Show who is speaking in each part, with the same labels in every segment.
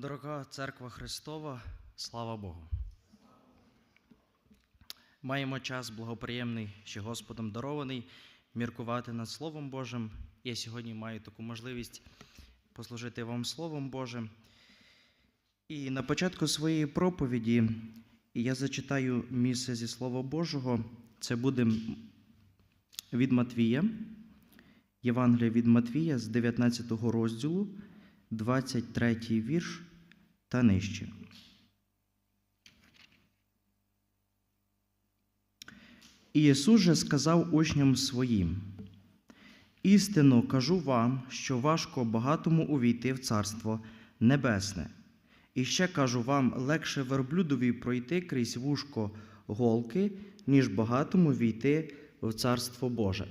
Speaker 1: Дорога церква Христова, слава Богу. Маємо час благоприємний, що Господом дарований, міркувати над Словом Божим. Я сьогодні маю таку можливість послужити вам Словом Божим. І на початку своєї проповіді я зачитаю місце зі Слова Божого. Це буде від Матвія, Євангелія від Матвія з 19 розділу, 23 вірш та нижче. І Ісус же сказав учням своїм: Істинно кажу вам, що важко багатому увійти в Царство Небесне. І ще кажу вам, легше верблюдові пройти крізь вушко голки, ніж багатому війти в Царство Боже.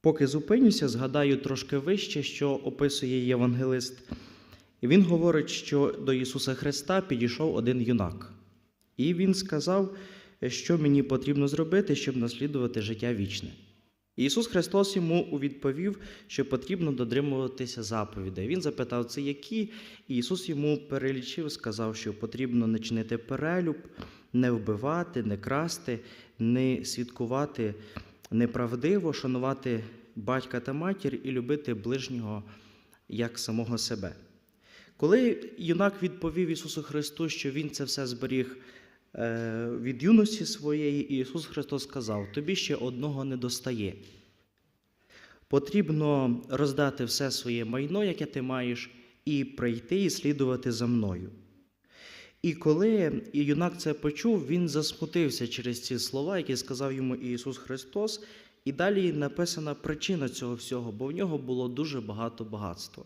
Speaker 1: Поки зупинюся, згадаю трошки вище, що описує євангелист. І він говорить, що до Ісуса Христа підійшов один юнак. І він сказав, що мені потрібно зробити, щоб наслідувати життя вічне. І Ісус Христос йому відповів, що потрібно дотримуватися заповідей. Він запитав, це які? І Ісус йому перелічив, сказав, що потрібно не чинити перелюб, не вбивати, не красти, не свідкувати неправдиво, шанувати батька та матір і любити ближнього як самого себе. Коли юнак відповів Ісусу Христу, що Він це все зберіг е, від юності своєї, Ісус Христос сказав: Тобі ще одного не достає. Потрібно роздати все своє майно, яке ти маєш, і прийти і слідувати за мною. І коли юнак це почув, він засмутився через ці слова, які сказав йому Ісус Христос, і далі написана причина цього всього, бо в нього було дуже багато багатства.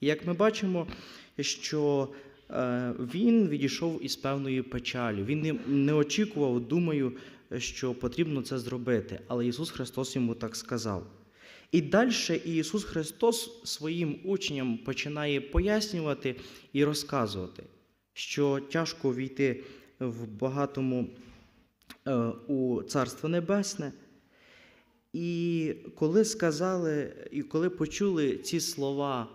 Speaker 1: І як ми бачимо, що е, він відійшов із певною печалю. Він не, не очікував, думаю, що потрібно це зробити, але Ісус Христос йому так сказав. І далі Ісус Христос своїм учням починає пояснювати і розказувати, що тяжко війти в багатому е, у Царство Небесне. І коли сказали, і коли почули ці слова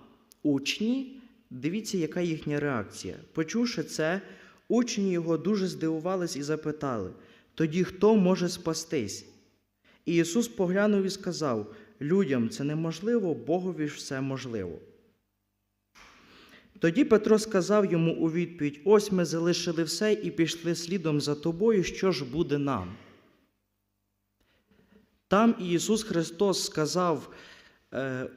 Speaker 1: учні, дивіться, яка їхня реакція. Почувши це, учні його дуже здивувались і запитали: тоді хто може спастись? І Ісус поглянув і сказав: людям це неможливо, Богові ж все можливо. Тоді Петро сказав йому у відповідь: Ось ми залишили все і пішли слідом за тобою, що ж буде нам? Там Ісус Христос сказав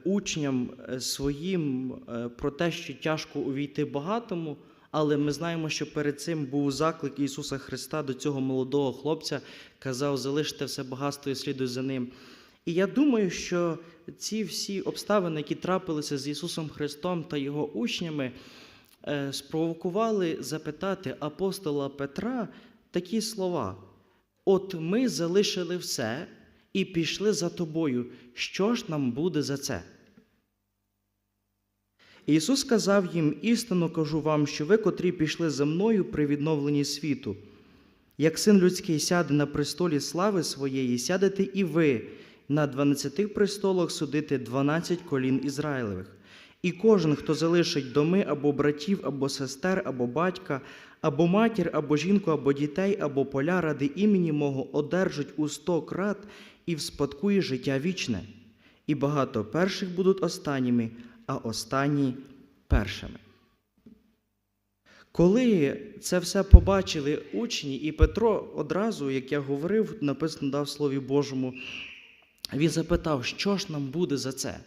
Speaker 1: учням е, своїм е, про те, що тяжко увійти багатому, але ми знаємо, що перед цим був заклик Ісуса Христа до цього молодого хлопця, казав, залиште все багатство і слідуй за ним. І я думаю, що ці всі обставини, які трапилися з Ісусом Христом та Його учнями, е, спровокували запитати апостола Петра такі слова: От ми залишили все і пішли за тобою. Що ж нам буде за це? Ісус сказав їм: істинно кажу вам, що ви, котрі пішли за мною при відновленні світу, як син людський сяде на престолі слави своєї, сядете і ви на дванадцяти престолах судити дванадцять колін Ізраїлевих. І кожен, хто залишить доми або братів, або сестер, або батька, або матір, або жінку, або дітей, або поля ради імені мого, одержить у сто крат і вспадкує життя вічне. І багато перших будуть останніми, а останні першими. Коли це все побачили учні, і Петро одразу, як я говорив, написано дав Слові Божому, він запитав, що ж нам буде за це?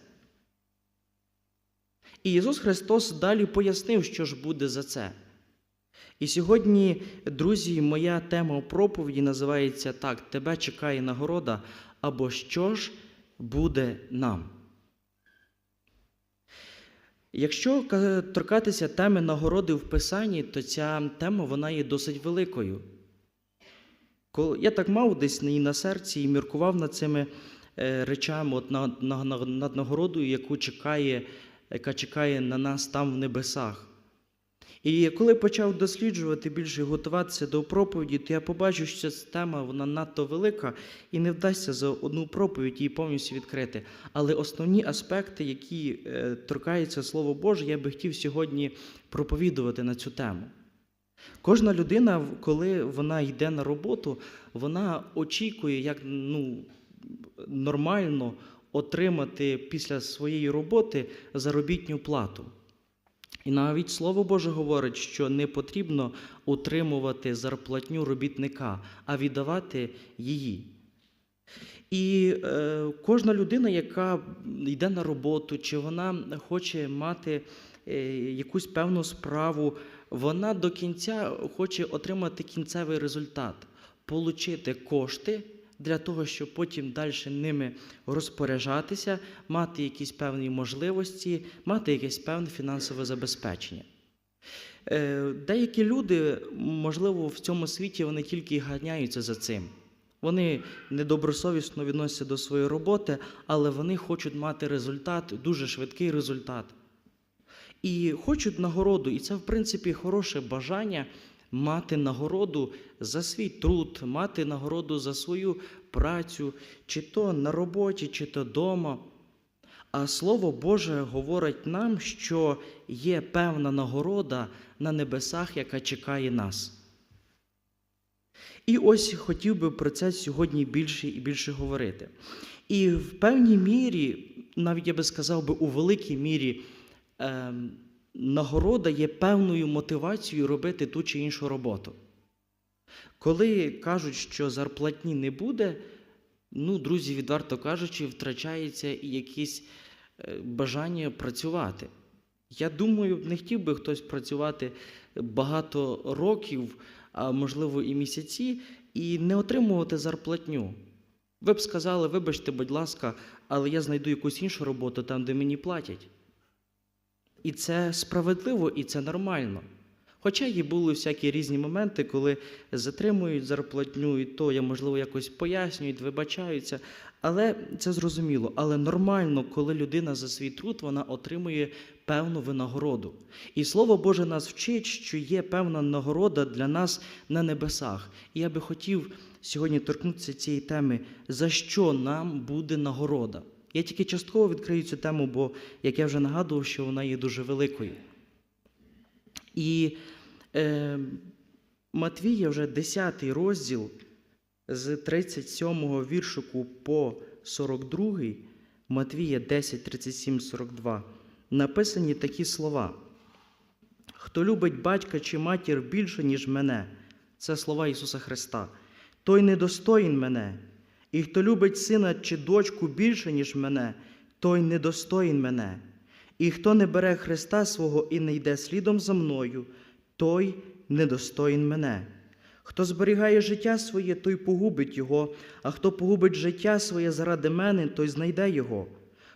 Speaker 1: І Ісус Христос далі пояснив, що ж буде за це. І сьогодні, друзі, моя тема проповіді називається так: Тебе чекає нагорода, або що ж буде нам. Якщо торкатися теми нагороди в Писанні, то ця тема вона є досить великою. Я так мав десь на серці і міркував над цими е, речами, от над нагородою, яку чекає, яка чекає на нас там в небесах. І коли почав досліджувати більше готуватися до проповіді, то я побачив, що ця тема вона надто велика і не вдасться за одну проповідь її повністю відкрити. Але основні аспекти, які е, торкаються Слова Боже, я би хотів сьогодні проповідувати на цю тему. Кожна людина, коли вона йде на роботу, вона очікує, як ну, нормально отримати після своєї роботи заробітню плату. І навіть Слово Боже говорить, що не потрібно утримувати зарплатню робітника, а віддавати її. І е, кожна людина, яка йде на роботу, чи вона хоче мати е, якусь певну справу, вона до кінця хоче отримати кінцевий результат, отримати кошти для того, щоб потім далі ними розпоряджатися, мати якісь певні можливості, мати якесь певне фінансове забезпечення. Е, Деякі люди, можливо, в цьому світі вони тільки ганяються за цим. Вони недобросовісно відносяться до своєї роботи, але вони хочуть мати результат, дуже швидкий результат. І хочуть нагороду, і це, в принципі, хороше бажання мати нагороду за свій труд, мати нагороду за свою працю, чи то на роботі, чи то вдома. А Слово Боже говорить нам, що є певна нагорода на небесах, яка чекає нас. І ось хотів би про це сьогодні більше і більше говорити. І в певній мірі, навіть я би сказав би, у великій мірі, е, нагорода є певною мотивацією робити ту чи іншу роботу. Коли кажуть, що зарплатні не буде, ну, друзі, відверто кажучи, втрачається і якесь е, бажання працювати. Я думаю, не хотів би хтось працювати багато років, а можливо і місяці, і не отримувати зарплатню. Ви б сказали, вибачте, будь ласка, але я знайду якусь іншу роботу там, де мені платять. І це справедливо, і це нормально. Хоча і були всякі різні моменти, коли затримують зарплатню, і то я, можливо, якось пояснюють, вибачаються. Але це зрозуміло. Але нормально, коли людина за свій труд вона отримує певну винагороду. І Слово Боже нас вчить, що є певна нагорода для нас на небесах. І я би хотів сьогодні торкнутися цієї теми, за що нам буде нагорода. Я тільки частково відкрию цю тему, бо, як я вже нагадував, що вона є дуже великою. І е, Матвія вже 10 розділ з 37 віршику по 42, Матвія 10, 37, 42, написані такі слова. Хто любить батька чи матір більше, ніж мене, це слова Ісуса Христа, той недостоїн мене. І хто любить сина чи дочку більше, ніж мене, той недостоїн мене. І хто не бере Христа свого і не йде слідом за мною, той недостоїн мене. Хто зберігає життя своє, той погубить його, а хто погубить життя своє заради мене, той знайде його.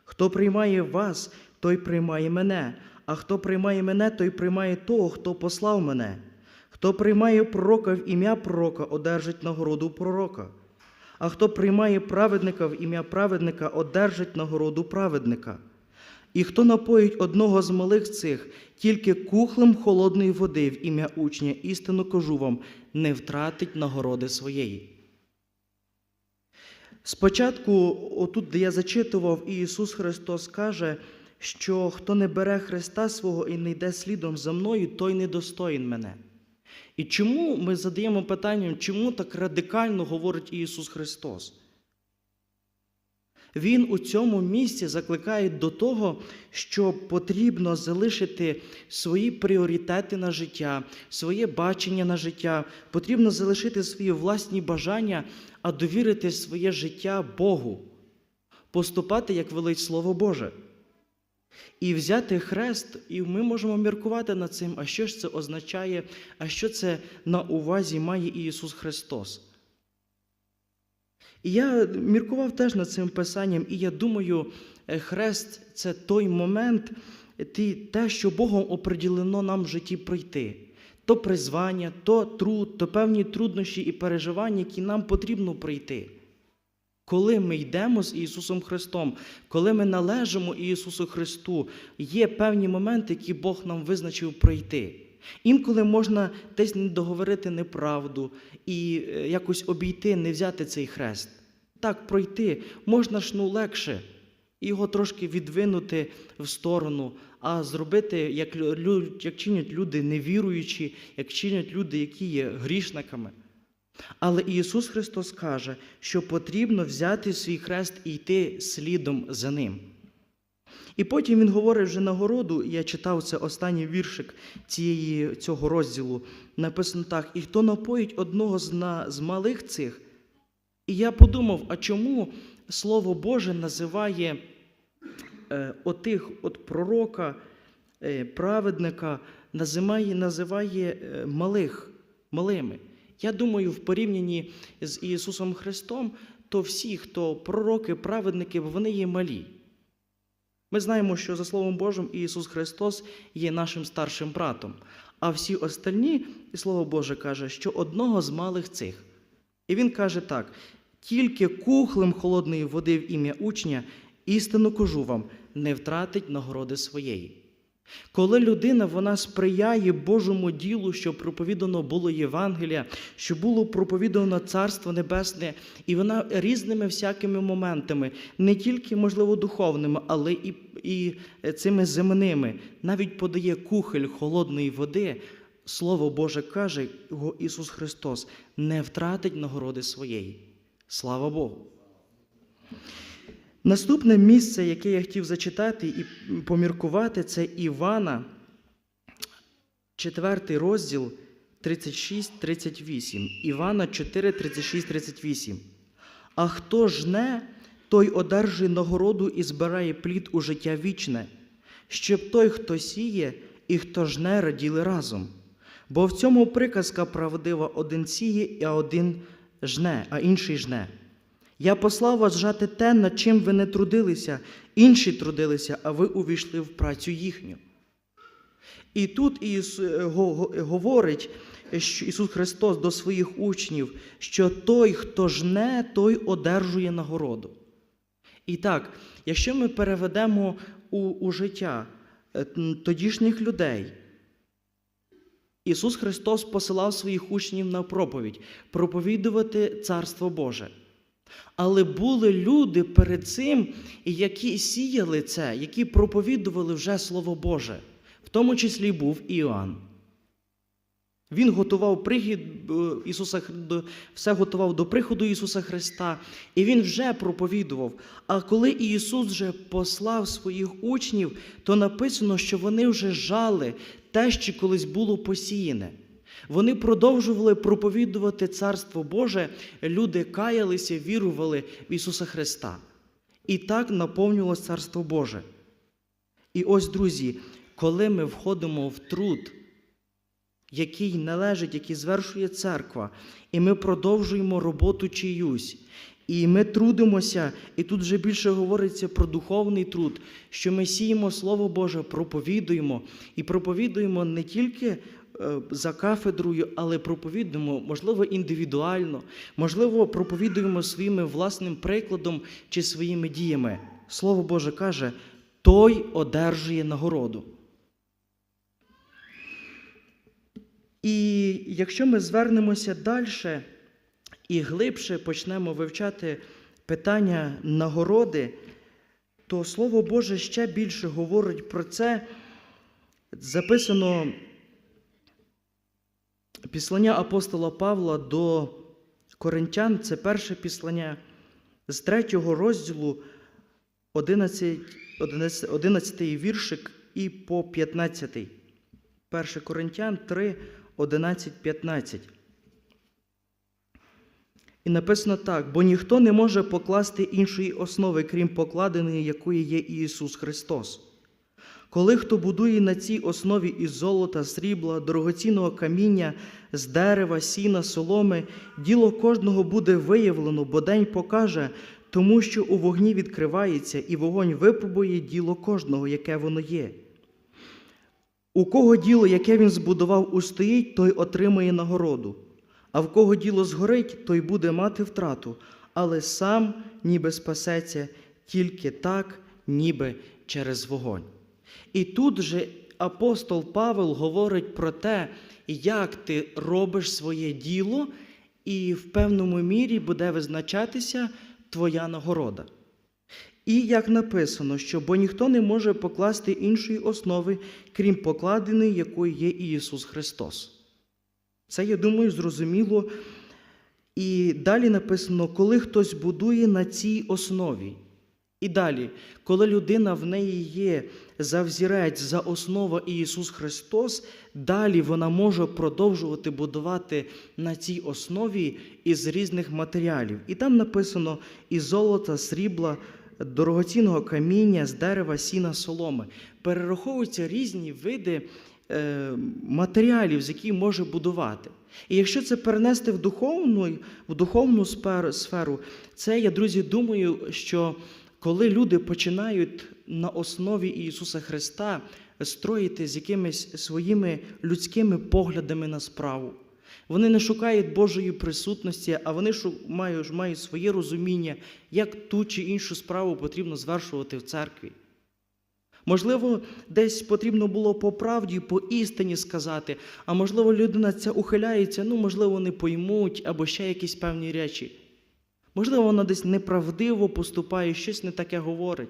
Speaker 1: Хто приймає вас, той приймає мене, а хто приймає мене, той приймає того, хто послав мене. Хто приймає пророка в ім'я пророка, одержить нагороду пророка. А хто приймає праведника в ім'я праведника, одержить нагороду праведника. І хто напоїть одного з малих цих тільки кухлем холодної води в ім'я учня, істину кажу вам, не втратить нагороди своєї. Спочатку, отут, де я зачитував, Ісус Христос каже, що хто не бере Христа свого і не йде слідом за мною, той недостоїн мене. І чому ми задаємо питання, чому так радикально говорить Ісус Христос? Він у цьому місці закликає до того, що потрібно залишити свої пріоритети на життя, своє бачення на життя, потрібно залишити свої власні бажання, а довірити своє життя Богу, поступати, як велить Слово Боже. І взяти хрест, і ми можемо міркувати над цим, а що ж це означає, а що це на увазі має Ісус Христос. І я міркував теж над цим писанням, і я думаю, е, хрест це той момент, те, що Богом оприділено нам в житті пройти. То призвання, то труд, то певні труднощі і переживання, які нам потрібно пройти. Коли ми йдемо з Ісусом Христом, коли ми належимо Ісусу Христу, є певні моменти, які Бог нам визначив пройти. Інколи можна десь не договорити неправду і е, якось обійти, не взяти цей хрест. Так, пройти можна ж ну легше, його трошки відвинути в сторону, а зробити, як, як чинять люди невіруючі, як чинять люди, які є грішниками. Але Ісус Христос каже, що потрібно взяти свій хрест і йти слідом за ним. І потім він говорить вже нагороду, я читав це останній віршик цієї, цього розділу. Написано так: і хто напоїть одного з, на, з малих цих. І я подумав, а чому Слово Боже називає е, отих от пророка, е, праведника, називає, називає е, малих, малими. Я думаю, в порівнянні з Ісусом Христом, то всі, хто пророки, праведники, вони є малі. Ми знаємо, що за Словом Божим Ісус Христос є нашим старшим братом, а всі остальні, і Слово Боже каже, що одного з малих цих. І він каже так: тільки кухлем холодної води в ім'я учня, істину кажу вам, не втратить нагороди своєї. Коли людина вона сприяє Божому ділу, щоб проповідано було Євангелія, щоб було проповідано Царство Небесне, і вона різними всякими моментами, не тільки, можливо, духовними, але і, і цими земними, навіть подає кухоль холодної води, Слово Боже каже, його Ісус Христос не втратить нагороди своєї. Слава Богу! Наступне місце, яке я хотів зачитати і поміркувати, це Івана, 4 розділ 36-38. Івана 4, 36, 38. А хто жне, той одержує нагороду і збирає плід у життя вічне, щоб той, хто сіє, і хто жне, раділи разом. Бо в цьому приказка правдива один сіє, а один жне, а інший жне. Я послав вас жати те, над чим ви не трудилися, інші трудилися, а ви увійшли в працю їхню. І тут Ісус е, го- го- говорить Ісус Христос до своїх учнів, що той, хто жне, той одержує нагороду. І так, якщо ми переведемо у, у життя е, тодішніх людей, Ісус Христос посилав своїх учнів на проповідь, проповідувати Царство Боже. Але були люди перед цим, які сіяли це, які проповідували вже Слово Боже. В тому числі був Іоанн. Він готував прихід е, Ісуса все готував до приходу Ісуса Христа, і Він вже проповідував. А коли Ісус вже послав своїх учнів, то написано, що вони вже жали те, що колись було посіяне. Вони продовжували проповідувати Царство Боже, люди каялися, вірували в Ісуса Христа. І так наповнювалось Царство Боже. І ось, друзі, коли ми входимо в труд, який належить, який звершує церква, і ми продовжуємо роботу чиюсь, і ми трудимося, і тут вже більше говориться про духовний труд, що ми сіємо Слово Боже, проповідуємо, і проповідуємо не тільки за кафедрою, але проповідуємо, можливо, індивідуально, можливо, проповідуємо своїм власним прикладом чи своїми діями. Слово Боже каже, той одержує нагороду. І якщо ми звернемося далі і глибше почнемо вивчати питання нагороди, то Слово Боже ще більше говорить про це. Записано післання апостола Павла до Коринтян, це перше післання з третього розділу 11, 11, 11 віршик і по 15. 1 Коринтян 3, 11, 15. І написано так: бо ніхто не може покласти іншої основи, крім покладеної, якої є Ісус Христос. Коли хто будує на цій основі із золота, срібла, дорогоцінного каміння, з дерева, сіна, соломи, діло кожного буде виявлено, бо день покаже, тому що у вогні відкривається, і вогонь випробує діло кожного, яке воно є. У кого діло, яке він збудував, устоїть, той отримає нагороду, а в кого діло згорить, той буде мати втрату, але сам ніби спасеться тільки так, ніби через вогонь. І тут же апостол Павел говорить про те, як ти робиш своє діло, і в певному мірі буде визначатися твоя нагорода. І як написано, що бо ніхто не може покласти іншої основи, крім покладеної, якою є Ісус Христос. Це, я думаю, зрозуміло. І далі написано, коли хтось будує на цій основі. І далі, коли людина в неї є за взірець, за основа Ісус Христос, далі вона може продовжувати будувати на цій основі із різних матеріалів. І там написано із золота, срібла, дорогоцінного каміння, з дерева, сіна, соломи. Перераховуються різні види е, матеріалів, з яких може будувати. І якщо це перенести в духовну, в духовну сферу, це, я, друзі, думаю, що коли люди починають на основі Ісуса Христа строїти з якимись своїми людськими поглядами на справу, вони не шукають Божої присутності, а вони мають, мають своє розуміння, як ту чи іншу справу потрібно звершувати в церкві. Можливо, десь потрібно було по правді, по істині сказати, а можливо, людина ця ухиляється, ну, можливо, не поймуть або ще якісь певні речі. Можливо, вона десь неправдиво поступає, щось не таке говорить.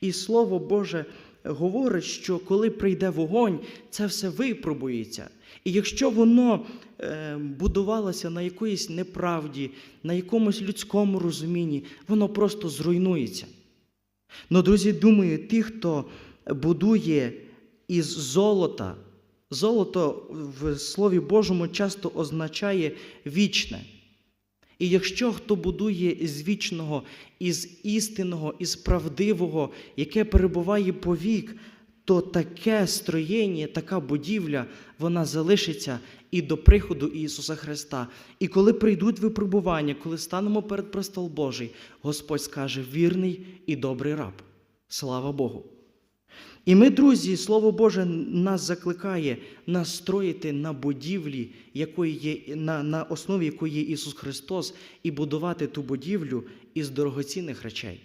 Speaker 1: І Слово Боже говорить, що коли прийде вогонь, це все випробується. І якщо воно е, будувалося на якоїсь неправді, на якомусь людському розумінні, воно просто зруйнується. Ну, друзі, думаю, ті, хто будує із золота, золото в Слові Божому часто означає вічне. І якщо хто будує із вічного, із істинного, із правдивого, яке перебуває по вік, то таке строєння, така будівля, вона залишиться і до приходу Ісуса Христа. І коли прийдуть випробування, коли станемо перед престол Божий, Господь скаже вірний і добрий раб. Слава Богу! І ми, друзі, Слово Боже нас закликає настроїти на будівлі, якої є, на, на основі якої є Ісус Христос, і будувати ту будівлю із дорогоцінних речей.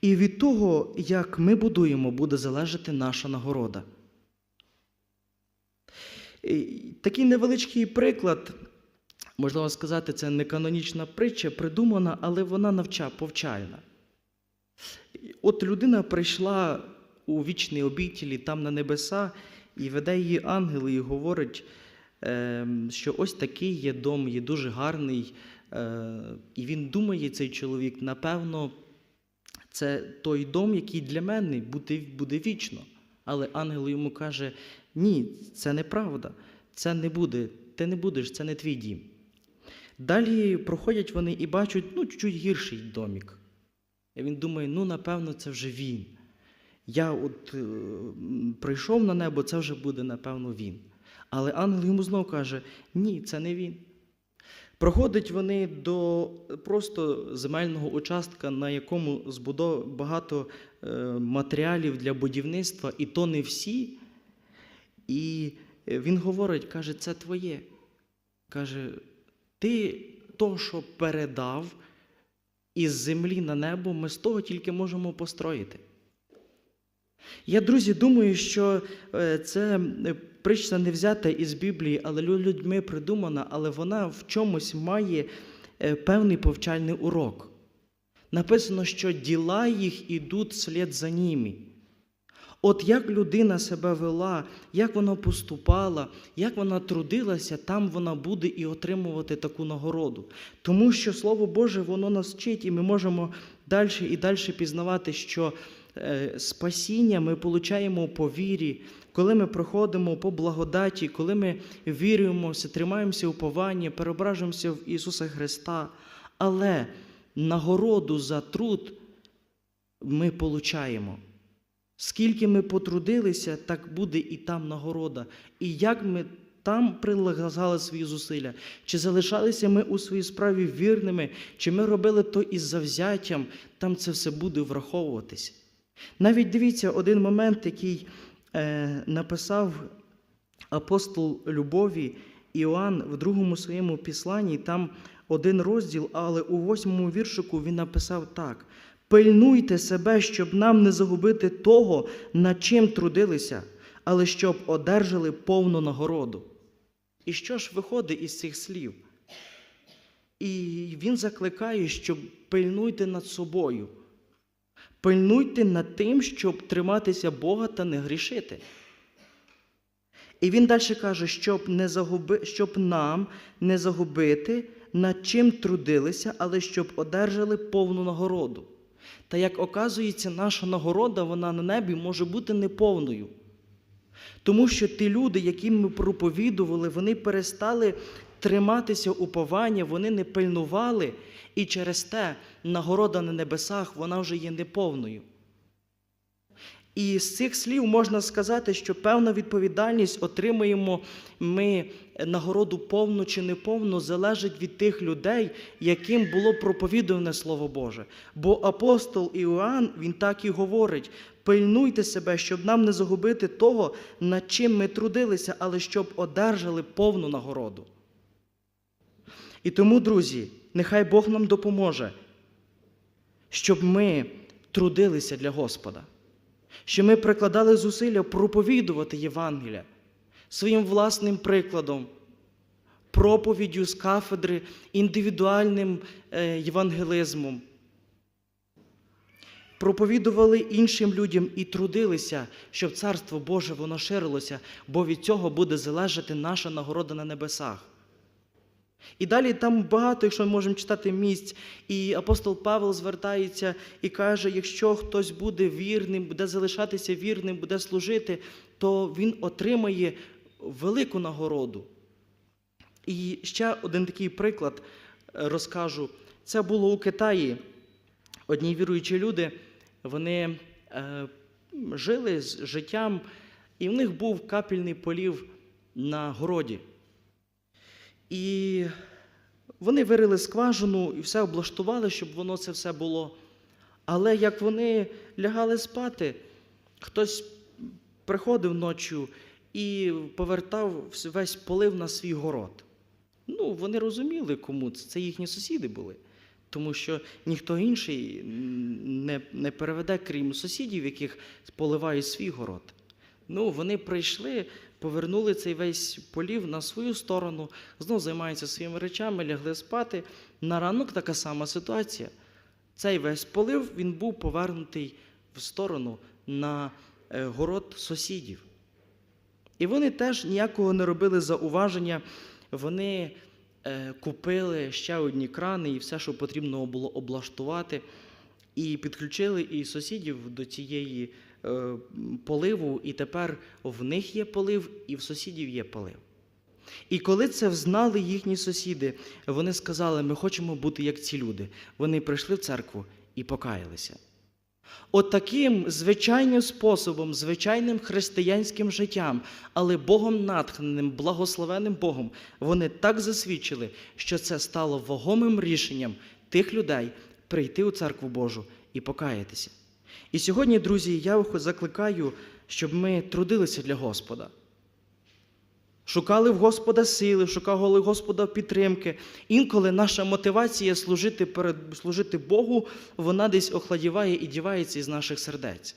Speaker 1: І від того, як ми будуємо, буде залежати наша нагорода. Такий невеличкий приклад, можливо сказати, це не канонічна притча, придумана, але вона навча, повчальна. От людина прийшла у вічні обітілі там на небеса, і веде її ангел і говорить, ем, що ось такий є дом, є дуже гарний. е, І він думає, цей чоловік, напевно, це той дом, який для мене буде, буде вічно. Але ангел йому каже: ні, це неправда, це не буде, ти не будеш, це не твій дім. Далі проходять вони і бачать ну, чуть гірший домік. І він думає, ну, напевно, це вже він. Я от е, прийшов на небо, це вже буде, напевно, він. Але ангел йому знову каже: ні, це не він. Проходять вони до просто земельного участка, на якому збудов багато е, матеріалів для будівництва, і то не всі. І е, він говорить, каже, це твоє. Каже, ти то, що передав із землі на небо, ми з того тільки можемо построїти. Я, друзі, думаю, що е, це е, притча не взята із Біблії, але людьми придумана, але вона в чомусь має е, певний повчальний урок. Написано, що діла їх ідуть слід за ними. От як людина себе вела, як вона поступала, як вона трудилася, там вона буде і отримувати таку нагороду. Тому що Слово Боже, воно нас вчить, і ми можемо далі і далі пізнавати, що е, спасіння ми получаємо по вірі, коли ми проходимо по благодаті, коли ми вірюємося, тримаємося уповання, переображуємося в Ісуса Христа. Але нагороду за труд ми получаємо. Скільки ми потрудилися, так буде і там нагорода. І як ми там прилагали свої зусилля, чи залишалися ми у своїй справі вірними, чи ми робили то із завзяттям, там це все буде враховуватися. Навіть дивіться один момент, який е, написав апостол Любові Іоанн в другому своєму післанні, там один розділ, але у восьмому віршику він написав так: пильнуйте себе, щоб нам не загубити того, над чим трудилися, але щоб одержали повну нагороду. І що ж виходить із цих слів? І він закликає, щоб пильнуйте над собою. Пильнуйте над тим, щоб триматися Бога та не грішити. І він далі каже, щоб, не загуби, щоб нам не загубити, над чим трудилися, але щоб одержали повну нагороду. Та як оказується, наша нагорода, вона на небі може бути неповною. Тому що ті люди, яким ми проповідували, вони перестали триматися уповання, вони не пильнували, і через те нагорода на небесах вона вже є неповною. І з цих слів можна сказати, що певна відповідальність отримуємо ми нагороду повну чи неповну, залежить від тих людей, яким було проповідуване Слово Боже. Бо апостол Іоанн, він так і говорить: пильнуйте себе, щоб нам не загубити того, над чим ми трудилися, але щоб одержали повну нагороду. І тому, друзі, нехай Бог нам допоможе, щоб ми трудилися для Господа що ми прикладали зусилля проповідувати Євангелія своїм власним прикладом, проповіддю з кафедри, індивідуальним е, євангелизмом. Проповідували іншим людям і трудилися, щоб Царство Боже воно ширилося, бо від цього буде залежати наша нагорода на небесах. І далі там багато, якщо ми можемо читати місць, і апостол Павел звертається і каже: якщо хтось буде вірним, буде залишатися вірним, буде служити, то він отримає велику нагороду. І ще один такий приклад е, розкажу. Це було у Китаї. Одні віруючі люди, вони е, жили з життям, і в них був капельний полів на городі. І вони вирили скважину і все облаштували, щоб воно це все було. Але як вони лягали спати, хтось приходив ночі і повертав весь полив на свій город. Ну, вони розуміли, кому це. Це їхні сусіди були. Тому що ніхто інший не, не переведе, крім сусідів, яких поливає свій город. Ну, вони прийшли, повернули цей весь полів на свою сторону, знов займаються своїми речами, лягли спати. На ранок така сама ситуація. Цей весь полив він був повернутий в сторону на е, город сусідів. І вони теж ніякого не робили зауваження. Вони е, купили ще одні крани і все, що потрібно було облаштувати, і підключили і сусідів до цієї поливу, і тепер в них є полив, і в сусідів є полив. І коли це взнали їхні сусіди, вони сказали: ми хочемо бути як ці люди. Вони прийшли в церкву і покаялися. От таким звичайним способом, звичайним християнським життям, але Богом натхненим, благословенним Богом, вони так засвідчили, що це стало вагомим рішенням тих людей прийти у церкву Божу і покаятися. І сьогодні, друзі, я закликаю, щоб ми трудилися для Господа. Шукали в Господа сили, шукали Господа підтримки. Інколи наша мотивація служити перед служити Богу, вона десь охладіває і дівається із наших сердець.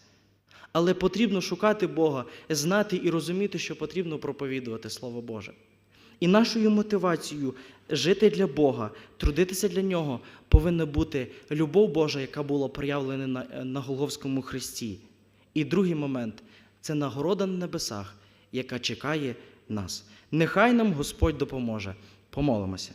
Speaker 1: Але потрібно шукати Бога, знати і розуміти, що потрібно проповідувати Слово Боже. І нашою мотивацією жити для Бога, трудитися для Нього, повинна бути любов Божа, яка була проявлена на, на Голговському Христі. І другий момент це нагорода на небесах, яка чекає нас. Нехай нам Господь допоможе. Помолимося.